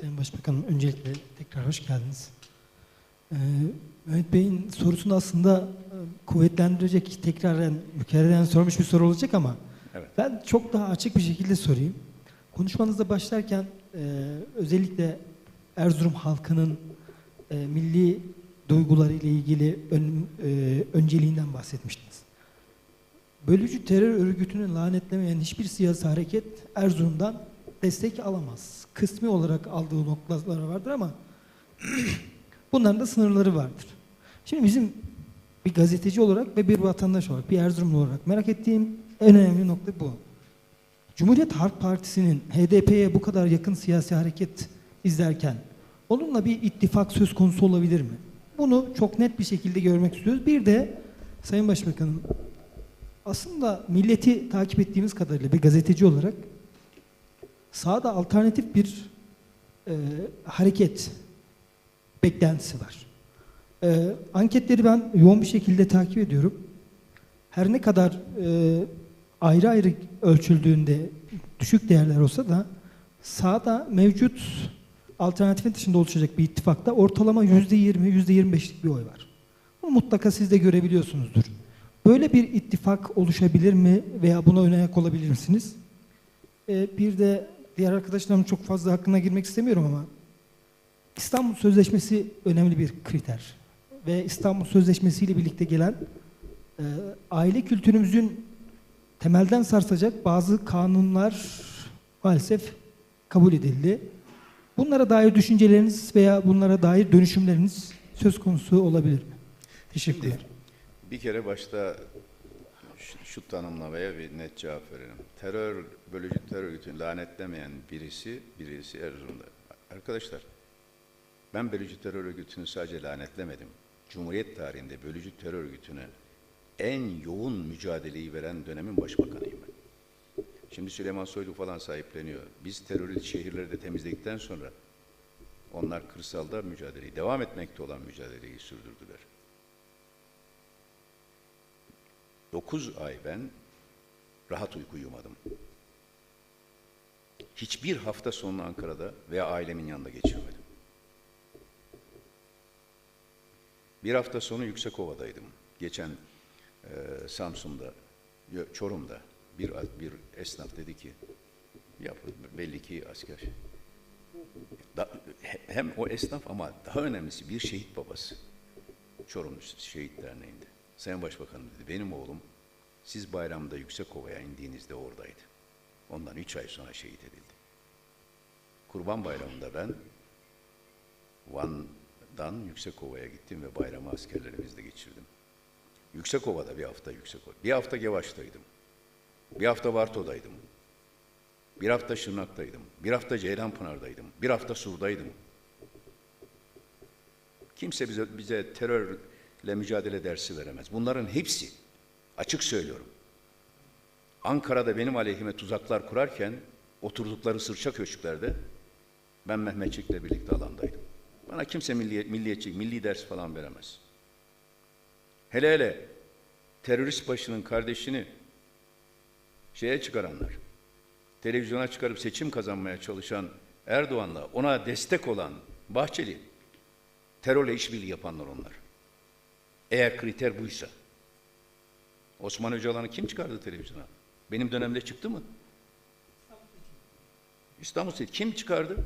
Sayın Başbakanım öncelikle tekrar hoş geldiniz. Ee, Mehmet Bey'in sorusunu aslında e, kuvvetlendirecek, tekraren mükerreren sormuş bir soru olacak ama Evet. ben çok daha açık bir şekilde sorayım. Konuşmanızda başlarken e, özellikle Erzurum halkının e, milli duyguları ile ilgili ön, e, önceliğinden bahsetmiştiniz. Bölücü terör örgütünü lanetlemeyen hiçbir siyasi hareket Erzurum'dan destek alamaz. Kısmi olarak aldığı noktalar vardır ama bunların da sınırları vardır. Şimdi bizim bir gazeteci olarak ve bir vatandaş olarak, bir Erzurumlu olarak merak ettiğim en önemli nokta bu. Cumhuriyet Halk Partisi'nin HDP'ye bu kadar yakın siyasi hareket izlerken onunla bir ittifak söz konusu olabilir mi? Bunu çok net bir şekilde görmek istiyoruz. Bir de Sayın Başbakanım aslında milleti takip ettiğimiz kadarıyla bir gazeteci olarak sahada alternatif bir e, hareket beklentisi var. E, anketleri ben yoğun bir şekilde takip ediyorum. Her ne kadar e, ayrı ayrı ölçüldüğünde düşük değerler olsa da sahada mevcut alternatifin dışında oluşacak bir ittifakta ortalama %20, %25'lik bir oy var. Bunu mutlaka siz de görebiliyorsunuzdur. Böyle bir ittifak oluşabilir mi veya buna ön ayak olabilir misiniz? Ee, bir de diğer arkadaşlarım çok fazla hakkına girmek istemiyorum ama İstanbul Sözleşmesi önemli bir kriter. Ve İstanbul Sözleşmesi ile birlikte gelen e, aile kültürümüzün temelden sarsacak bazı kanunlar maalesef kabul edildi. Bunlara dair düşünceleriniz veya bunlara dair dönüşümleriniz söz konusu olabilir mi? Teşekkürler. Bir kere başta şu, tanımlamaya bir net cevap verelim. Terör, bölücü terör örgütünü lanetlemeyen birisi, birisi Erzurum'da. Arkadaşlar, ben bölücü terör örgütünü sadece lanetlemedim. Cumhuriyet tarihinde bölücü terör örgütüne en yoğun mücadeleyi veren dönemin başbakanıyım ben. Şimdi Süleyman Soylu falan sahipleniyor. Biz terörist şehirleri de temizledikten sonra onlar kırsalda mücadeleyi, devam etmekte olan mücadeleyi sürdürdüler. 9 ay ben rahat uyku uyumadım. Hiçbir hafta sonunu Ankara'da veya ailemin yanında geçirmedim. Bir hafta sonu Yüksekova'daydım. Geçen e, Samsun'da, Çorum'da bir bir esnaf dedi ki, ya belli ki asker. Da- hem o esnaf ama daha önemlisi bir şehit babası. Çorum Şehit Derneği'nde. Sayın Başbakanım dedi, benim oğlum siz bayramda Yüksekova'ya indiğinizde oradaydı. Ondan üç ay sonra şehit edildi. Kurban Bayramı'nda ben Van'dan Yüksekova'ya gittim ve bayramı askerlerimizle geçirdim. Yüksekova'da bir hafta Yüksekova. Bir hafta Gevaş'taydım. Bir hafta Varto'daydım. Bir hafta Şırnak'taydım. Bir hafta Ceylanpınar'daydım. Bir hafta Sur'daydım. Kimse bize, bize terörle mücadele dersi veremez. Bunların hepsi, açık söylüyorum. Ankara'da benim aleyhime tuzaklar kurarken, oturdukları sırça köşklerde ben Mehmetçik'le birlikte alandaydım. Bana kimse milli, milliyetçi, milli ders falan veremez. Hele hele terörist başının kardeşini şeye çıkaranlar, televizyona çıkarıp seçim kazanmaya çalışan Erdoğan'la ona destek olan Bahçeli, terörle işbirliği yapanlar onlar. Eğer kriter buysa. Osman Öcalan'ı kim çıkardı televizyona? Benim dönemde çıktı mı? İstanbul Seçim kim çıkardı?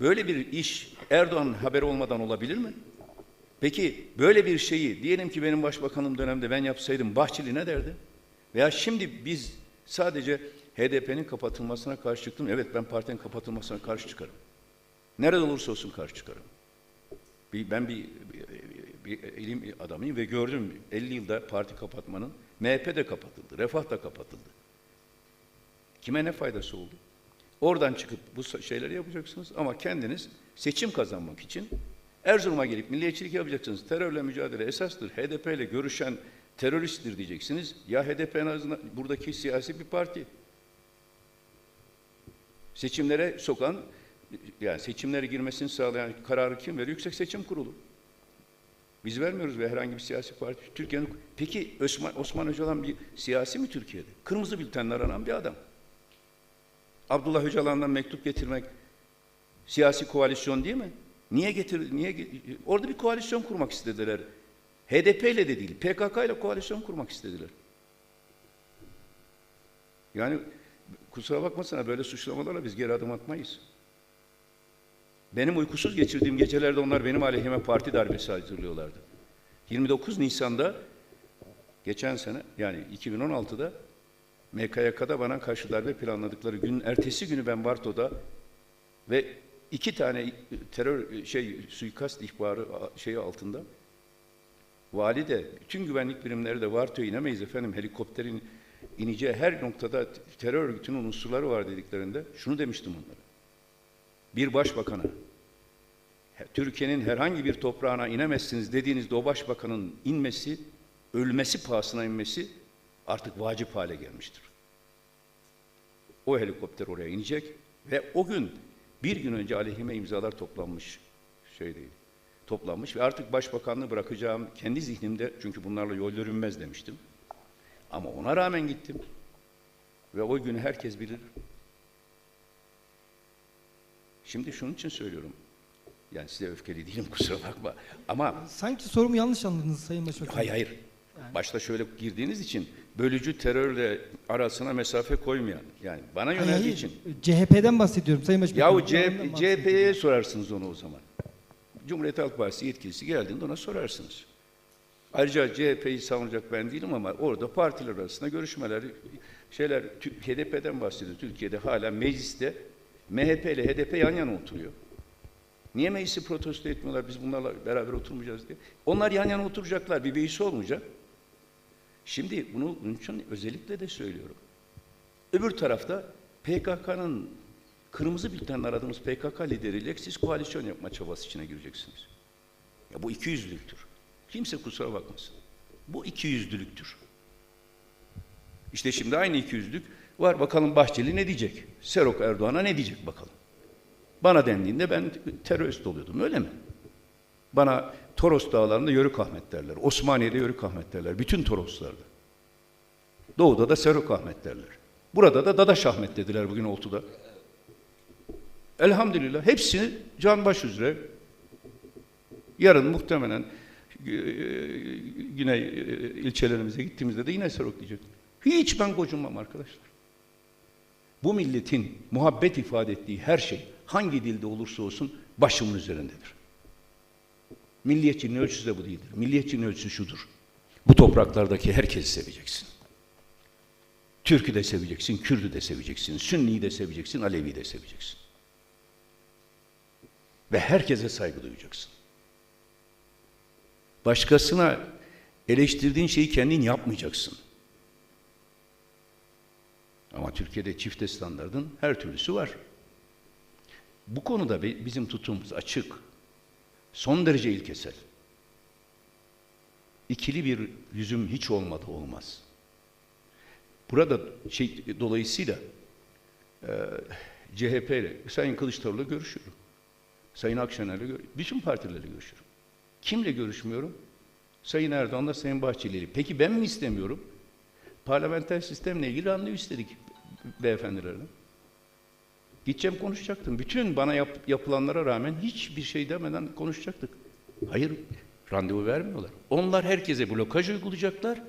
Böyle bir iş Erdoğan'ın haberi olmadan olabilir mi? Peki böyle bir şeyi diyelim ki benim başbakanım dönemde ben yapsaydım Bahçeli ne derdi? Veya şimdi biz sadece HDP'nin kapatılmasına karşı çıktım. Evet ben partinin kapatılmasına karşı çıkarım. Nerede olursa olsun karşı çıkarım. Bir, ben bir, bir, bir ilim adamıyım ve gördüm 50 yılda parti kapatmanın MHP de kapatıldı, Refah da kapatıldı. Kime ne faydası oldu? Oradan çıkıp bu şeyleri yapacaksınız ama kendiniz seçim kazanmak için Erzurum'a gelip milliyetçilik yapacaksınız. Terörle mücadele esastır. HDP ile görüşen teröristtir diyeceksiniz. Ya HDP en azından buradaki siyasi bir parti. Seçimlere sokan, yani seçimlere girmesini sağlayan kararı kim veriyor? Yüksek Seçim Kurulu. Biz vermiyoruz ve herhangi bir siyasi parti. Türkiye'nin Peki Osman, Osman Öcalan bir siyasi mi Türkiye'de? Kırmızı bültenler aranan bir adam. Abdullah Öcalan'dan mektup getirmek Siyasi koalisyon değil mi? Niye getir niye orada bir koalisyon kurmak istediler. HDP ile de değil, PKK ile koalisyon kurmak istediler. Yani kusura bakmasana böyle suçlamalarla biz geri adım atmayız. Benim uykusuz geçirdiğim gecelerde onlar benim aleyhime parti darbesi hazırlıyorlardı. 29 Nisan'da geçen sene yani 2016'da MKYK'da bana karşı darbe planladıkları gün ertesi günü ben Varto'da ve iki tane terör şey suikast ihbarı şeyi altında vali de bütün güvenlik birimleri de Varto'ya inemeyiz efendim helikopterin ineceği her noktada terör örgütünün unsurları var dediklerinde şunu demiştim onlara. Bir başbakana Türkiye'nin herhangi bir toprağına inemezsiniz dediğinizde o başbakanın inmesi, ölmesi pahasına inmesi artık vacip hale gelmiştir. O helikopter oraya inecek ve o gün bir gün önce aleyhime imzalar toplanmış şey değil. Toplanmış ve artık başbakanlığı bırakacağım kendi zihnimde çünkü bunlarla yol yürünmez demiştim. Ama ona rağmen gittim. Ve o günü herkes bilir. Şimdi şunun için söylüyorum. Yani size öfkeli değilim kusura bakma. Ama Sanki sorumu yanlış anladınız Sayın Başbakan. hayır hayır. Başta şöyle girdiğiniz için bölücü terörle arasına mesafe koymayan yani bana yöneldiği hayır. için CHP'den bahsediyorum Sayın Başbakan. Yahu CHP. CHP'ye sorarsınız onu o zaman. Cumhuriyet Halk Partisi yetkilisi geldiğinde ona sorarsınız. Ayrıca CHP'yi savunacak ben değilim ama orada partiler arasında görüşmeler, şeyler, HDP'den bahsediyor. Türkiye'de hala mecliste MHP ile HDP yan yana oturuyor. Niye meclisi protesto etmiyorlar biz bunlarla beraber oturmayacağız diye? Onlar yan yana oturacaklar, bir beisi olmayacak. Şimdi bunu bunun için özellikle de söylüyorum. Öbür tarafta PKK'nın kırmızı bülten aradığımız PKK lideriyle siz koalisyon yapma çabası içine gireceksiniz. Ya bu iki yüzlülüktür. Kimse kusura bakmasın. Bu iki yüzlülüktür. İşte şimdi aynı iki yüzlülük var. Bakalım Bahçeli ne diyecek? Serok Erdoğan'a ne diyecek bakalım. Bana dendiğinde ben terörist oluyordum öyle mi? Bana Toros dağlarında Yörük Ahmet derler. Osmaniye'de Yörük Ahmet derler. Bütün Toroslarda. Doğu'da da Serok Ahmet derler. Burada da Dadaş Ahmet dediler bugün Oltu'da. Elhamdülillah hepsini canbaş üzere yarın muhtemelen e, güney e, ilçelerimize gittiğimizde de yine Serok diyecek. Hiç ben gocunmam arkadaşlar. Bu milletin muhabbet ifade ettiği her şey hangi dilde olursa olsun başımın üzerindedir. Milliyetçinin ölçüsü de bu değildir. Milliyetçinin ölçüsü şudur. Bu topraklardaki herkesi seveceksin. Türk'ü de seveceksin, Kürt'ü de seveceksin, Sünni'yi de seveceksin, Alevi'yi de seveceksin. Ve herkese saygı duyacaksın. Başkasına eleştirdiğin şeyi kendin yapmayacaksın. Ama Türkiye'de çifte standardın her türlüsü var. Bu konuda bi- bizim tutumumuz açık. Son derece ilkesel. İkili bir yüzüm hiç olmadı olmaz. Burada şey dolayısıyla e, CHP ile Sayın Kılıçdaroğlu'yla görüşüyorum. Sayın Akşener'le gör- bütün partilerle görüşüyorum. Kimle görüşmüyorum? Sayın Erdoğan'la Sayın Bahçeli'yle. Peki ben mi istemiyorum? Parlamenter sistemle ilgili randevu istedik beyefendilerden. Gideceğim konuşacaktım. Bütün bana yap- yapılanlara rağmen hiçbir şey demeden konuşacaktık. Hayır, randevu vermiyorlar. Onlar herkese blokaj uygulayacaklar.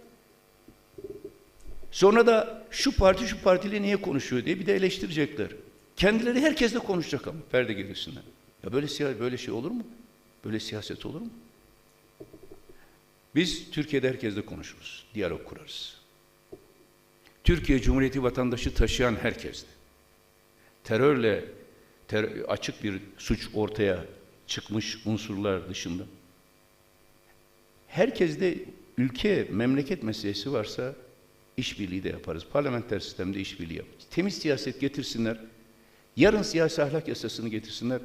Sonra da şu parti şu partiyle niye konuşuyor diye bir de eleştirecekler. Kendileri herkesle konuşacak ama perde gerisinden. Ya böyle siya böyle şey olur mu? Böyle siyaset olur mu? Biz Türkiye'de herkesle konuşuruz, diyalog kurarız. Türkiye Cumhuriyeti vatandaşı taşıyan herkesle terörle ter- açık bir suç ortaya çıkmış unsurlar dışında herkeste ülke, memleket meselesi varsa işbirliği de yaparız. Parlamenter sistemde işbirliği yaparız. Temiz siyaset getirsinler. Yarın siyasi ahlak yasasını getirsinler.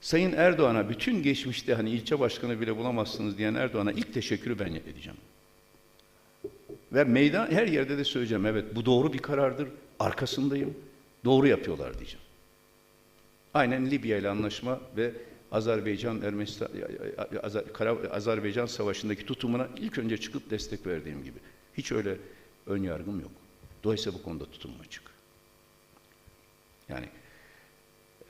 Sayın Erdoğan'a bütün geçmişte hani ilçe başkanı bile bulamazsınız diyen Erdoğan'a ilk teşekkürü ben edeceğim. Ve meydan her yerde de söyleyeceğim. Evet bu doğru bir karardır. Arkasındayım. Doğru yapıyorlar diyeceğim. Aynen Libya ile anlaşma ve Azerbaycan Ermenistan Azer- Azerbaycan savaşındaki tutumuna ilk önce çıkıp destek verdiğim gibi. Hiç öyle ön yargım yok. Dolayısıyla bu konuda tutumum açık. Yani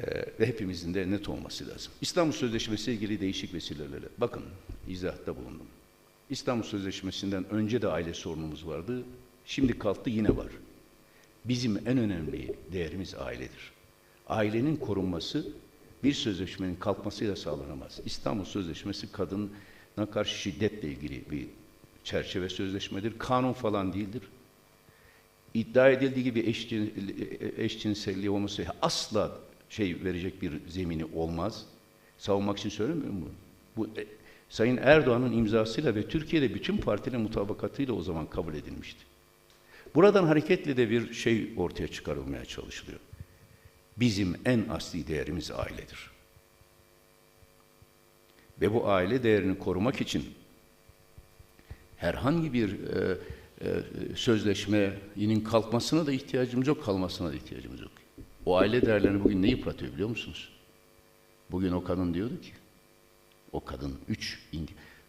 Ee, ve hepimizin de net olması lazım. İstanbul Sözleşmesi ile ilgili değişik vesilelerle. Bakın izahta bulundum. İstanbul Sözleşmesi'nden önce de aile sorunumuz vardı. Şimdi kalktı yine var. Bizim en önemli değerimiz ailedir. Ailenin korunması bir sözleşmenin kalkmasıyla sağlanamaz. İstanbul Sözleşmesi kadına karşı şiddetle ilgili bir çerçeve sözleşmedir. Kanun falan değildir. İddia edildiği gibi eşcin, eşcinselliği olması asla şey verecek bir zemini olmaz. Savunmak için söylemiyorum bunu. Bu e, Sayın Erdoğan'ın imzasıyla ve Türkiye'de bütün partilerin mutabakatıyla o zaman kabul edilmişti. Buradan hareketle de bir şey ortaya çıkarılmaya çalışılıyor. Bizim en asli değerimiz ailedir. Ve bu aile değerini korumak için herhangi bir e, e, sözleşmenin kalkmasına da ihtiyacımız yok, kalmasına da ihtiyacımız yok. O aile değerlerini bugün ne yıpratıyor biliyor musunuz? Bugün o kadın diyordu ki, o kadın üç,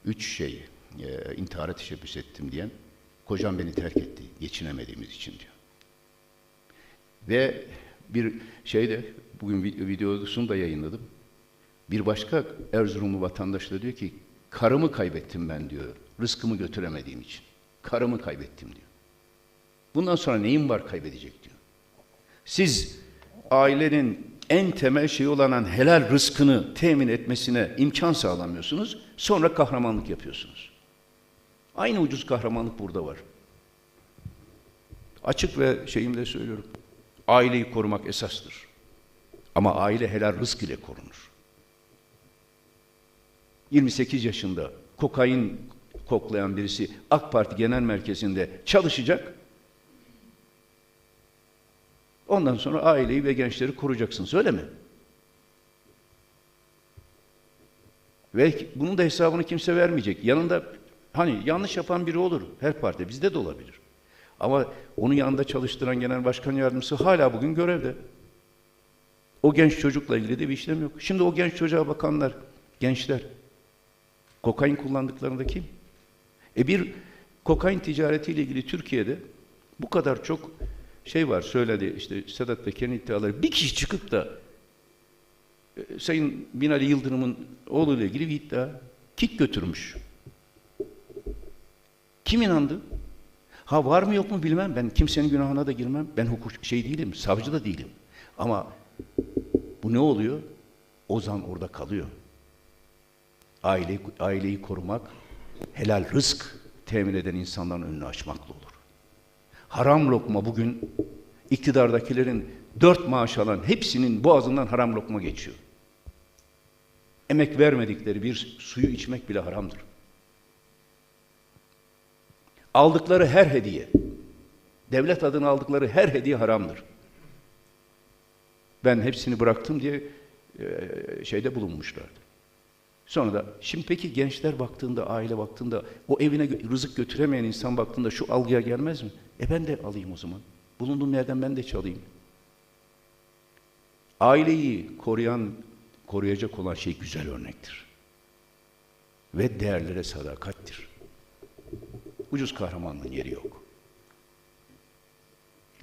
üç şey e, intihara teşebbüs ettim diyen, kocam beni terk etti, geçinemediğimiz için diyor. Ve bir şeyde, bugün vi- videosunu da yayınladım. Bir başka Erzurumlu vatandaş da diyor ki, karımı kaybettim ben diyor, rızkımı götüremediğim için. Karımı kaybettim diyor. Bundan sonra neyim var kaybedecek diyor. Siz ailenin en temel şeyi olan helal rızkını temin etmesine imkan sağlamıyorsunuz. Sonra kahramanlık yapıyorsunuz. Aynı ucuz kahramanlık burada var. Açık ve şeyimle söylüyorum. Aileyi korumak esastır. Ama aile helal rızk ile korunur. 28 yaşında kokain koklayan birisi AK Parti Genel Merkezi'nde çalışacak. Ondan sonra aileyi ve gençleri koruyacaksınız öyle mi? Ve bunun da hesabını kimse vermeyecek. Yanında hani yanlış yapan biri olur her parti bizde de olabilir. Ama onu yanında çalıştıran genel başkan yardımcısı hala bugün görevde. O genç çocukla ilgili de bir işlem yok. Şimdi o genç çocuğa bakanlar, gençler kokain kullandıklarında kim? E bir kokain ticaretiyle ilgili Türkiye'de bu kadar çok şey var söyledi işte Sedat Peker'in iddiaları. Bir kişi çıkıp da e, Sayın Binali Yıldırım'ın oğluyla ilgili bir iddia kit götürmüş. Kim inandı? Ha var mı yok mu bilmem. Ben kimsenin günahına da girmem. Ben hukuk şey değilim, savcı da değilim. Ama bu ne oluyor? Ozan orada kalıyor. Aileyi, aileyi korumak, helal rızk temin eden insanların önünü açmakla olur. Haram lokma bugün iktidardakilerin dört maaş alan hepsinin boğazından haram lokma geçiyor. Emek vermedikleri bir suyu içmek bile haramdır. Aldıkları her hediye, devlet adına aldıkları her hediye haramdır. Ben hepsini bıraktım diye şeyde bulunmuşlardı. Sonra da şimdi peki gençler baktığında, aile baktığında, o evine rızık götüremeyen insan baktığında şu algıya gelmez mi? E ben de alayım o zaman. Bulunduğum yerden ben de çalayım. Aileyi koruyan, koruyacak olan şey güzel örnektir. Ve değerlere sadakattir. Ucuz kahramanlığın yeri yok.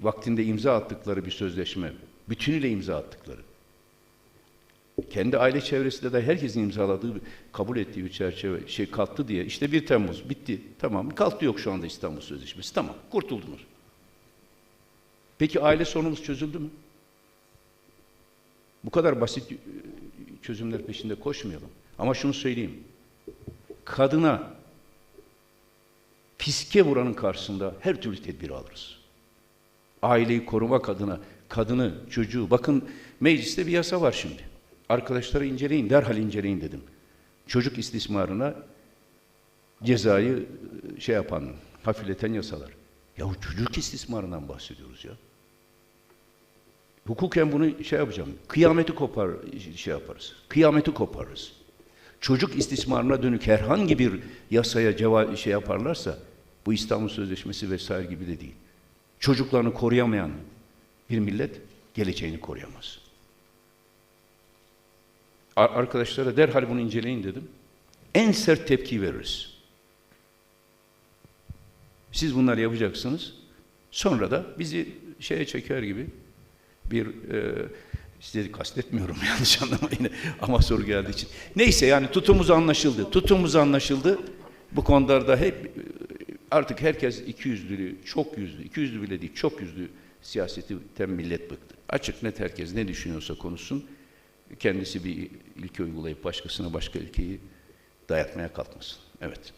Vaktinde imza attıkları bir sözleşme, bütünüyle imza attıkları, kendi aile çevresinde de herkesin imzaladığı, kabul ettiği bir çerçeve şey kalktı diye işte 1 Temmuz bitti. Tamam. Kalktı yok şu anda İstanbul Sözleşmesi. Tamam. Kurtuldunuz. Peki aile sorunumuz çözüldü mü? Bu kadar basit e, çözümler peşinde koşmayalım. Ama şunu söyleyeyim. Kadına fiske vuranın karşısında her türlü tedbir alırız. Aileyi korumak adına kadını, çocuğu, bakın mecliste bir yasa var şimdi. Arkadaşları inceleyin, derhal inceleyin dedim. Çocuk istismarına cezayı e, şey yapan, hafifleten yasalar. Yahu çocuk istismarından bahsediyoruz ya. Hukuken bunu şey yapacağım. Kıyameti kopar şey yaparız. Kıyameti koparırız. Çocuk istismarına dönük herhangi bir yasaya ceva şey yaparlarsa bu İstanbul Sözleşmesi vesaire gibi de değil. Çocuklarını koruyamayan bir millet geleceğini koruyamaz. Ar- Arkadaşlara derhal bunu inceleyin dedim. En sert tepki veririz. Siz bunları yapacaksınız. Sonra da bizi şeye çeker gibi bir e, Sizi kastetmiyorum yanlış anlamayın ama soru geldiği için. Neyse yani tutumumuz anlaşıldı. Tutumumuz anlaşıldı. Bu konularda hep e, artık herkes iki yüzlü, çok yüzlü, iki yüzlü bile değil çok yüzlü siyasetten millet bıktı. Açık net herkes ne düşünüyorsa konuşsun. Kendisi bir ilke uygulayıp başkasına başka ilkeyi dayatmaya kalkmasın. Evet.